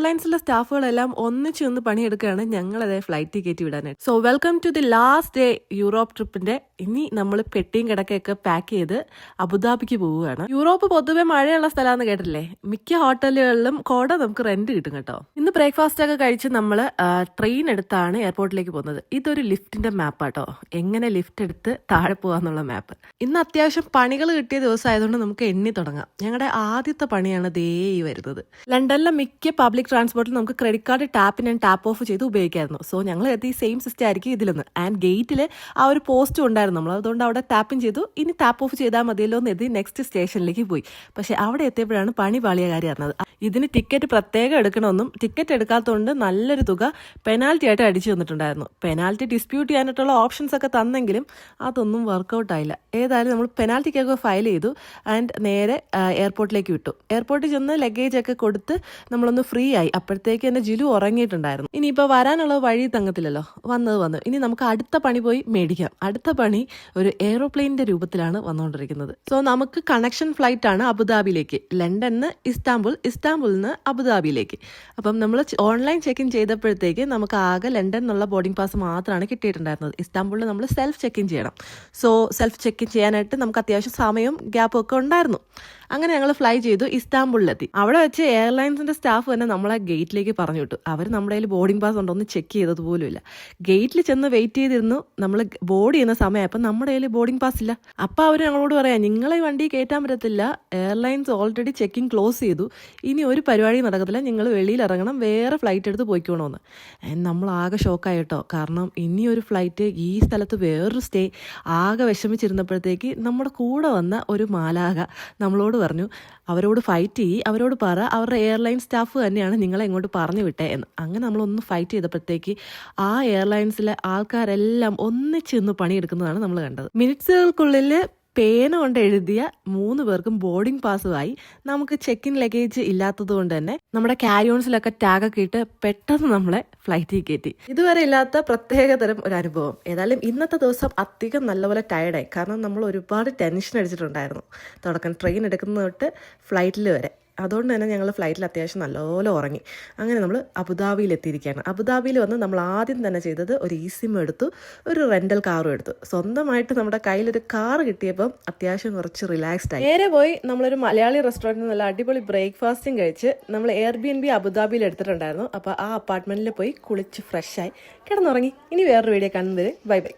എയർലൈൻസിലെ സ്റ്റാഫുകളെല്ലാം ഒന്നിച്ച് നിന്ന് പണിയെടുക്കുകയാണ് ഞങ്ങളത് ഫ്ലൈറ്റ് കയറ്റി വിടാനായിട്ട്. So welcome to the last day Europe ട്രിപ്പിന്റെ ഇനി നമ്മൾ പെട്ടിയും കിടക്കയൊക്കെ പാക്ക് ചെയ്ത് അബുദാബിക്ക് പോവുകയാണ്. യൂറോപ്പ് പൊതുവെ മഴയുള്ള സ്ഥലമാണെന്ന് കേട്ടില്ലേ മിക്ക ഹോട്ടലുകളിലും കോട നമുക്ക് റെന്റ് കിട്ടും കേട്ടോ. ഇന്ന് ബ്രേക്ക്ഫാസ്റ്റ് ഒക്കെ കഴിച്ച് നമ്മൾ ട്രെയിൻ എടുത്താണ് എയർപോർട്ടിലേക്ക് പോകുന്നത്. ഇതൊരു ലിഫ്റ്റിന്റെ മാപ്പാട്ടോ എങ്ങനെ ലിഫ്റ്റ് എടുത്ത് താഴെ പോകാന്നുള്ള മാപ്പ് ഇന്ന് അത്യാവശ്യം പണികൾ കിട്ടിയ ദിവസമായതുകൊണ്ട് നമുക്ക് എണ്ണി തുടങ്ങാം. ഞങ്ങളുടെ ആദ്യത്തെ പണിയാണ് ദേ വരുന്നത്. ലണ്ടനിലെ മിക്ക പബ്ലിക് ട്രാൻസ്പോർട്ടിൽ നമുക്ക് credit card tap and tap off ചെയ്ത് ഉപയോഗിക്കായിരുന്നു. സോ ഞങ്ങൾ ഈ സെയിം സിസ്റ്റം ആയിരിക്കും ഇതിലൊന്ന്. ആൻഡ് ഗേറ്റിൽ ആ ഒരു പോസ്റ്റും ഉണ്ടായിരുന്നു. നമ്മൾ അതുകൊണ്ട് അവിടെ ടാപ്പിൻ ചെയ്തു. ഇനി ടാപ്പ് ഓഫ് ചെയ്താൽ മതിയല്ലോ എന്ന് എഴുതി നെക്സ്റ്റ് സ്റ്റേഷനിലേക്ക് പോയി. പക്ഷേ അവിടെ എത്തിയപ്പോഴാണ് പണി പാളിയ കാര്യം അറിഞ്ഞത്. ഇതിന് ടിക്കറ്റ് പ്രത്യേകം എടുക്കണമെന്നും ടിക്കറ്റ് എടുക്കാത്തതുകൊണ്ട് നല്ലൊരു തുക പെനാൽറ്റി ആയിട്ട് അടിച്ചു തന്നിട്ടുണ്ടായിരുന്നു. പെനാൽറ്റി ഡിസ്പ്യൂട്ട് ചെയ്യാനായിട്ടുള്ള ഓപ്ഷൻസ് ഒക്കെ തന്നെങ്കിലും അതൊന്നും വർക്കൗട്ട് ആയില്ല. ഏതായാലും നമ്മൾ പെനാൽറ്റിക്കൊക്കെ ഫയൽ ചെയ്തു ആൻഡ് നേരെ എയർപോർട്ടിലേക്ക് വിട്ടു. എയർപോർട്ടിൽ ചെന്ന് ലഗേജ് ഒക്കെ കൊടുത്ത് നമ്മളൊന്ന് ഫ്രീ ആയി. അപ്പോഴത്തേക്ക് എന്റെ ജിലു ഉറങ്ങിയിട്ടുണ്ടായിരുന്നു. ഇനിയിപ്പോൾ വരാനുള്ള വഴി തങ്ങത്തില്ലല്ലോ വന്നത് വന്നു. ഇനി നമുക്ക് അടുത്ത പണി പോയി മേടിക്കാം. അടുത്ത പണി ഒരു എയ്റോപ്ലെയിനിന്റെ രൂപത്തിലാണ് വന്നുകൊണ്ടിരിക്കുന്നത്. സോ നമുക്ക് കണക്ഷൻ ഫ്ലൈറ്റ് ആണ് അബുദാബിയിലേക്ക്. ലണ്ടനിന്ന് ഇസ്താംബുൾ ഇസ്താംബുളിൽ നിന്ന് അബുദാബിയിലേക്ക്. അപ്പം നമ്മൾ ഓൺലൈൻ ചെക്ക് ഇൻ ചെയ്തപ്പോഴത്തേക്ക് നമുക്ക് ആകെ ലണ്ടൻ എന്നുള്ള ബോർഡിംഗ് പാസ് മാത്രമാണ് കിട്ടിയിട്ടുണ്ടായിരുന്നത്. ഇസ്താംബുളിൽ നമ്മൾ സെൽഫ് ചെക്ക് ഇൻ ചെയ്യണം. സോ സെൽഫ് ചെക്ക് ഇൻ ചെയ്യാനായിട്ട് നമുക്ക് അത്യാവശ്യം സമയവും ഗ്യാപ്പും ഒക്കെ ഉണ്ടായിരുന്നു. അങ്ങനെ ഞങ്ങൾ ഫ്ലൈ ചെയ്തു ഇസ്താംബുളിലെത്തി. അവിടെ വെച്ച് എയർലൈൻസിന്റെ സ്റ്റാഫ് തന്നെ നമ്മളെ ഗേറ്റിലേക്ക് പറഞ്ഞു വിട്ടു. അവർ നമ്മുടെ കയ്യിൽ ബോർഡിംഗ് പാസ് ഉണ്ടോ എന്ന് ചെക്ക് ചെയ്തത് പോലുമില്ല. ഗേറ്റിൽ ചെന്ന് വെയിറ്റ് ചെയ്തിരുന്നു. നമ്മൾ ബോർഡ് ചെയ്യുന്ന സമയമായപ്പോൾ നമ്മുടെ കയ്യിൽ ബോർഡിംഗ് പാസ് ഇല്ല. അപ്പോൾ അവർ ഞങ്ങളോട് പറയാം നിങ്ങളെ വണ്ടി കയറ്റാൻ പറ്റത്തില്ല. എയർലൈൻസ് ഓൾറെഡി ചെക്കിംഗ് ക്ലോസ് ചെയ്തു. ഇനി ഒരു പരിപാടി നടക്കത്തില്ല. നിങ്ങൾ വെളിയിൽ ഇറങ്ങണം. വേറെ ഫ്ലൈറ്റ് എടുത്ത് പോയിക്കോണമെന്ന് നമ്മൾ ആകെ ഷോക്കായിട്ടോ കാരണം ഇനി ഒരു ഫ്ലൈറ്റ് ഈ സ്ഥലത്ത് വേറൊരു സ്റ്റേ ആകെ വിഷമിച്ചിരുന്നപ്പോഴത്തേക്ക് നമ്മുടെ കൂടെ വന്ന ഒരു മാലാക നമ്മളോട് പറഞ്ഞു അവരോട് ഫൈറ്റ് ചെയ്യ്. അവരോട് പറ. അവരുടെ എയർലൈൻ സ്റ്റാഫ് തന്നെയാണ് നിങ്ങളെ ഇങ്ങോട്ട് പറഞ്ഞു വിട്ടേ എന്ന്. അങ്ങനെ നമ്മളൊന്ന് ഫൈറ്റ് ചെയ്തപ്പോഴത്തേക്ക് ആ എയർലൈൻസിലെ ആൾക്കാരെല്ലാം ഒന്നിച്ച് നിന്ന് പണിയെടുക്കുന്നതാണ് നമ്മൾ കണ്ടത്. മിനിറ്റ്സുകൾക്കുള്ളിൽ പേന കൊണ്ട് എഴുതിയ മൂന്ന് പേർക്കും ബോർഡിംഗ് പാസ്സുമായി നമുക്ക് ചെക്ക് ഇൻ ലഗേജ് ഇല്ലാത്തത് കൊണ്ട് തന്നെ നമ്മുടെ ക്യാരിയോൺസിലൊക്കെ ടാഗൊക്കെ ഇട്ട് പെട്ടെന്ന് നമ്മളെ ഫ്ലൈറ്റിൽ കയറ്റി. ഇതുവരെ ഇല്ലാത്ത പ്രത്യേകതരം ഒരു അനുഭവം. ഏതായാലും ഇന്നത്തെ ദിവസം അധികം നല്ലപോലെ ടയർഡായി കാരണം നമ്മൾ ഒരുപാട് ടെൻഷൻ അടിച്ചിട്ടുണ്ടായിരുന്നു. തുടക്കം ട്രെയിൻ എടുക്കുന്ന തൊട്ട് ഫ്ലൈറ്റിൽ വരെ. അതുകൊണ്ട് തന്നെ ഞങ്ങൾ ഫ്ലൈറ്റിൽ അത്യാവശ്യം നല്ലപോലെ ഉറങ്ങി. അങ്ങനെ നമ്മൾ അബുദാബിയിൽ എത്തിയിരിക്കുകയാണ്. അബുദാബിയിൽ വന്ന് നമ്മൾ ആദ്യം തന്നെ ചെയ്തത് ഒരു സിം എടുത്തു ഒരു റെന്റൽ കാറും എടുത്തു. സ്വന്തമായിട്ട് നമ്മുടെ കയ്യിലൊരു കാർ കിട്ടിയപ്പം അത്യാവശ്യം കുറച്ച് റിലാക്സ്ഡ് ആയി. നേരെ പോയി നമ്മളൊരു മലയാളി റെസ്റ്റോറന്റിൽ നല്ല അടിപൊളി ബ്രേക്ക്ഫാസ്റ്റും കഴിച്ച് നമ്മൾ എയർ ബി എൻ ബി അബുദാബിയിൽ എടുത്തിട്ടുണ്ടായിരുന്നു. അപ്പോൾ ആ അപ്പാർട്ട്മെന്റിൽ പോയി കുളിച്ച് ഫ്രഷായി കിടന്നുറങ്ങി. ഇനി വേറൊരു വീഡിയോ കാണുന്നവരെ ബൈ ബൈ